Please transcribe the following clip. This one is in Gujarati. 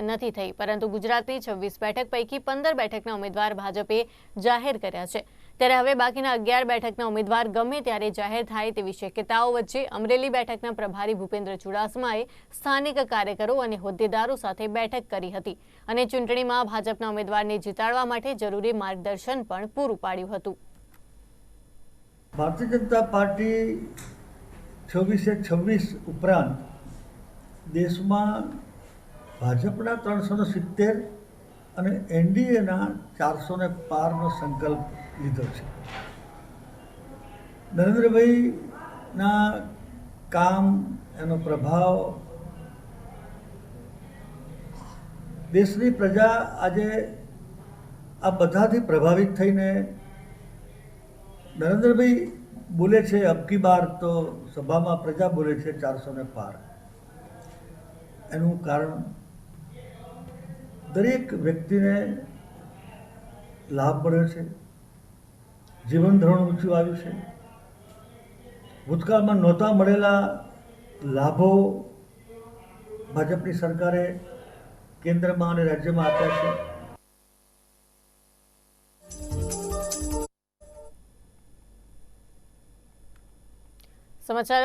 નથી થઈ, પરંતુ ગુજરાતની છવ્વીસ બેઠક પૈકી પંદર બેઠકના ઉમેદવાર ભાજપે જાહેર કર્યા છે. ત્યારે હવે બાકીના અગિયાર બેઠકના ઉમેદવાર ગમે ત્યારે જાહેર થાય તેવી શક્યતાઓ વચ્ચે અમરેલી બેઠકના પ્રભારી ભૂપેન્દ્ર ચુડાસમાએ સ્થાનિક કાર્યકરો અને હોદ્દેદારો સાથે બેઠક કરી હતી અને ચૂંટણીમાં ભાજપના ઉમેદવારને જીતાડવા માટે જરૂરી માર્ગદર્શન પણ પૂરું પાડ્યું હતું. ભારતીય જનતા પાર્ટી છવ્વીસે છવ્વીસ ઉપરાંત દેશમાં ભાજપના ત્રણસો સિત્તેર અને એનડીએના ચારસો ને પારનો સંકલ્પ લીધો છે. નરેન્દ્રભાઈના કામ, એનો પ્રભાવ, દેશની પ્રજા આજે આ બધાથી પ્રભાવિત થઈને નરેન્દ્રભાઈ બોલે છે અબકી બાર તો સભામાં પ્રજા બોલે છે ચારસો ને પાર એનું કારણ દરેક વ્યક્તિને લાભ મળ્યો છે. જીવન ધોરણ ઊંચું આવ્યું છે? ભૂતકાળમાં નહોતા મળેલા લાભો ભાજપની સરકારે કેન્દ્રમાં અને રાજ્યમાં આપ્યા છે. સમાચાર